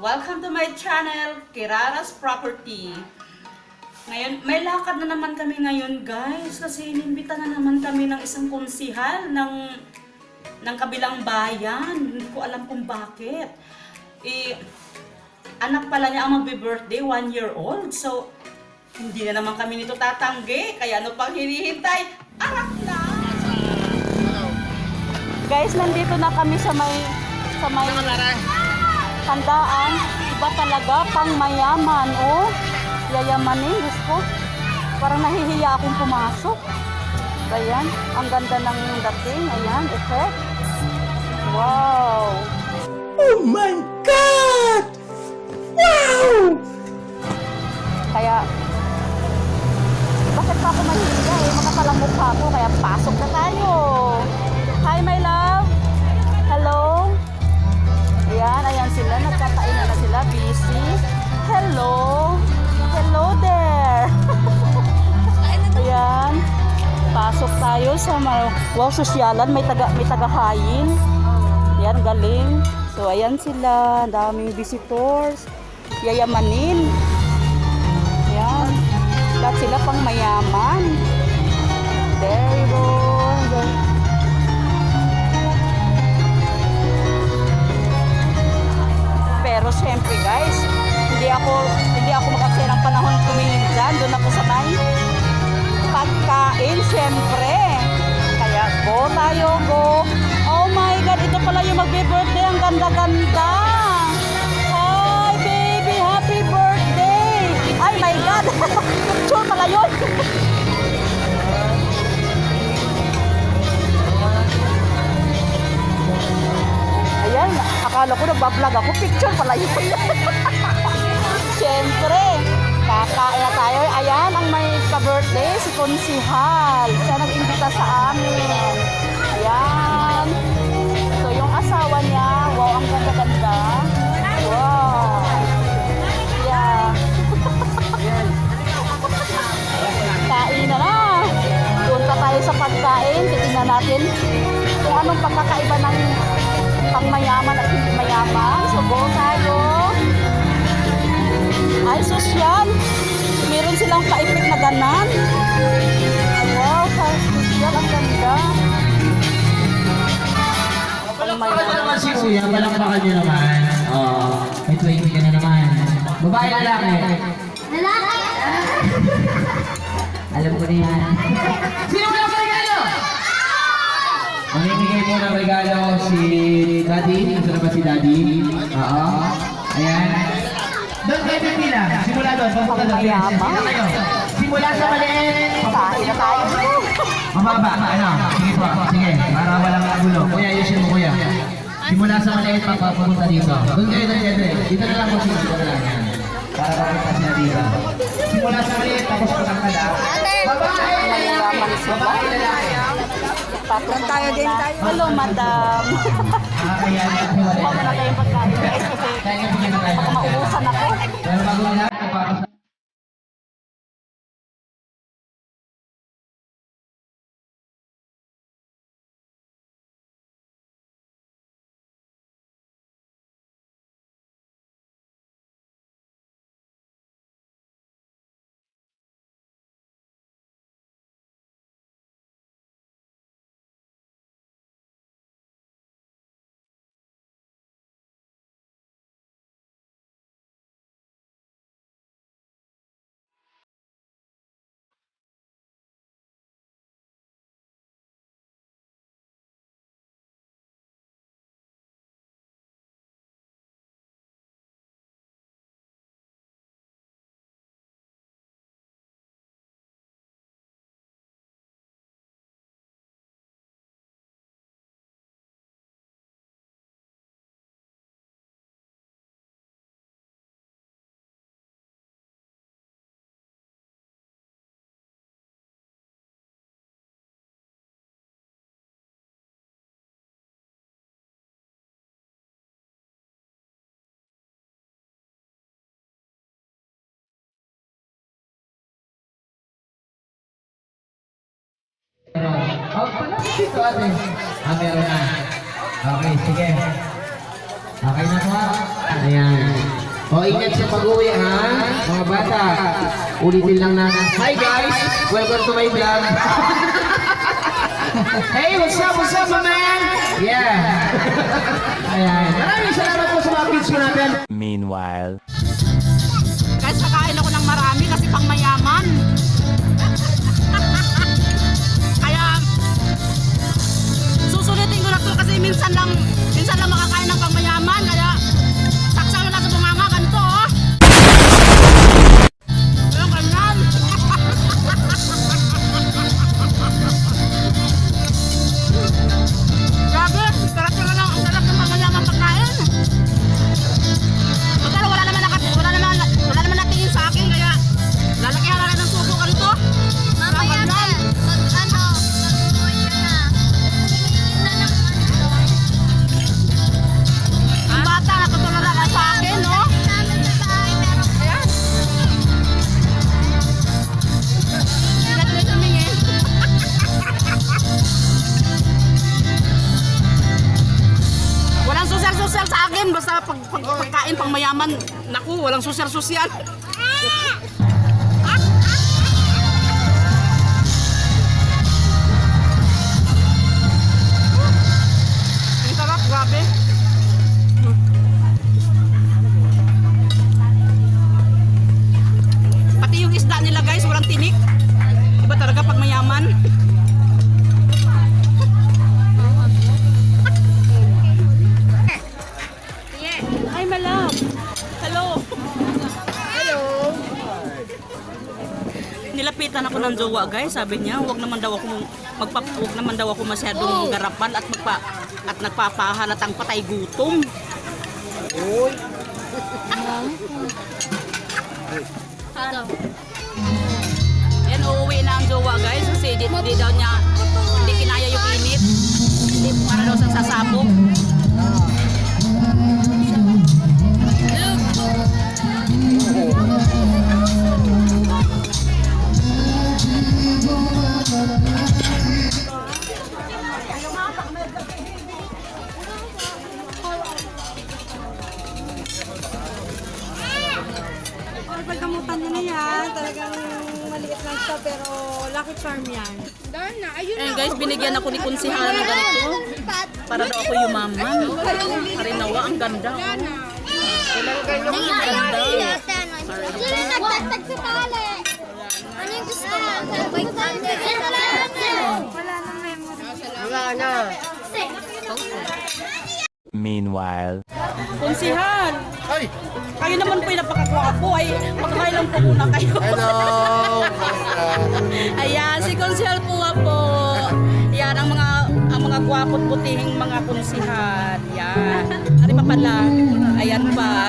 Welcome to my channel, Kirara's Property. Ngayon, may lakad na naman kami ngayon guys kasi inimbita na naman kami ng isang konsihal ng ng kabilang bayan. Hindi ko alam kung bakit. Eh, anak pala niya ang magbe-birthday, one year old. So, hindi na naman kami nito tatanggi. Kaya ano pang hinihintay? Anak na! Guys, nandito na kami sa may sa may handaan. Iba talaga, pang mayaman, oh. Yayamanin, Diyos ko. Parang nahihiya akong pumasok. Ayan, ang ganda ng dating. Ayan, effect. Wow! Oh my God! Wow! Kaya, bakit pa ako mahihiya eh? Makapalang mukha ko, kaya pasok na tayo. Hi, my love. Sila. Busy. Hello. Hello there. ayan. Pasok tayo sa ma- wow, sosyalan. May taga, may tagahayin. Ayan, galing. So, ayan sila. Daming visitors. Yayamanin. Ayan. Lahat sila pang mayaman. There you go. Nagbablog ako. Picture pala yun. Siyempre, kakain na tayo. Ayan, ang may ka-birthday, si Konsihal. Siya nag-imbita sa amin. Ayan. So, yung asawa niya, wow, ang ganda-ganda. Wow. Yeah. Kain na na. Punta tayo sa pagkain. Titingnan natin kung anong pagkakaiba ng pangmayaman at hindi mayaman. So, go tayo. Ay, sosyal. Meron silang pa-effect na ganan. Wow, sa sosyal. Ang ganda. Palakpakan mo naman si Kuya, palakpakan niyo naman. Oo, may 20 ka na naman. Babae lalaki. Lalaki! Alam ko na yan. Sino? Mamimigay mo ng regalo si Daddy. Gusto na ba si Daddy? Oo. Ayan. Doon kayo pipila. Simula doon. Papunta doon. Sino kayo? Simula sa maliit. Kain na tayo. Mababa, ano? Sige po, sige. Para walang gulo. Kuya, ayusin mo kuya. Simula sa maliit papapunta dito. Doon kayo, kayo, doon. Dito na lang po sila. Dito na lang. Para papunta sila dito. Simula sa maliit, tapos patangkada. Babae, lalaki. Babae, lalaki. Tapos tayo din tayo. Hello, madam. Ah, kaya na. Huwag kayong pagkain guys kasi baka maubusan ako. Dito ate. Ah, meron na. Okay, sige. Okay na po? Ayan. O, ingat sa pag-uwi ha, mga bata. Ulitin lang natin. Hi guys! Welcome to my vlog. hey, what's up? What's up, my man? Yeah. Ayan. Maraming salamat po sa mga kids ko natin. Meanwhile. Guys, kakain ako ng marami kasi pang mayaman. Susulitin ko kasi minsan lang, minsan lang makakain ng pang mayaman. Kaya, sa pag, pag, pagkain pang mayaman, naku, walang social-social. Hi, malam. Hello. Hello. Nilapitan ako ng jowa guys, sabi niya, wag naman daw ako magpa wag naman daw ako masyadong garapan at magpa at nagpapahalatang patay gutom. ano, Yan, uuwi na ang jowa guys kasi di, di daw niya hindi kinaya yung init. Hindi para daw sa sasabog. Guys, binigyan ako ni Kunsihala ng ganito. Para daw ako yumaman. Karinawa, ang ganda. oh. Ang ganda. Sino nagtatag sa tali? Ano yung gusto mo? Wala na memory. Wala na. Meanwhile. Kunsihal! Kayo naman po yung napakakwapo ay magkakain lang po muna kayo. Hello! Ayan, si Kunsihal po po. Yan, ang mga ang mga gwapo't butihing mga kunsihal. Yan. Ari pa pala. Ayan pa.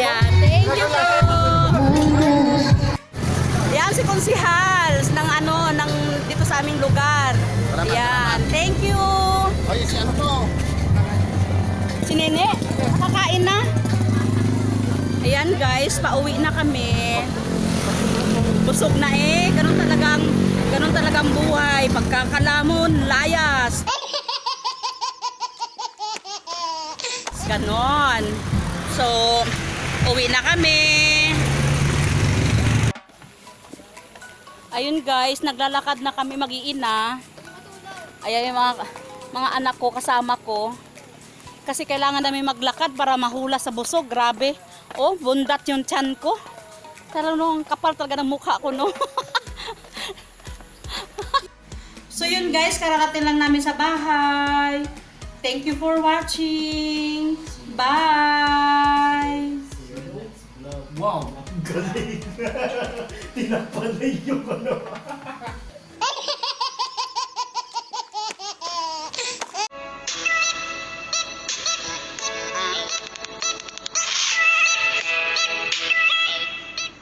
Yan, thank you po. Yan si Kunsihal ng ano, ng dito sa aming lugar. Yan, thank you. Ay, si ano to? Si Nene, nakakain na. Ayan guys, pauwi na kami. Busog na eh. Ganun talagang, ganun talagang buhay. Pagkakalamon, layas. Ganon. So, uwi na kami. Ayun guys, naglalakad na kami mag-iina. Ayan yung mga, mga anak ko, kasama ko. Kasi kailangan namin maglakad para mahula sa busog. Grabe. Oh, bundat yung tiyan ko. Talagang kapal talaga ng mukha ko, no? so yun guys, kararating lang namin sa bahay. Thank you for watching. Bye! Wow, galing. Tinapanay yung ano.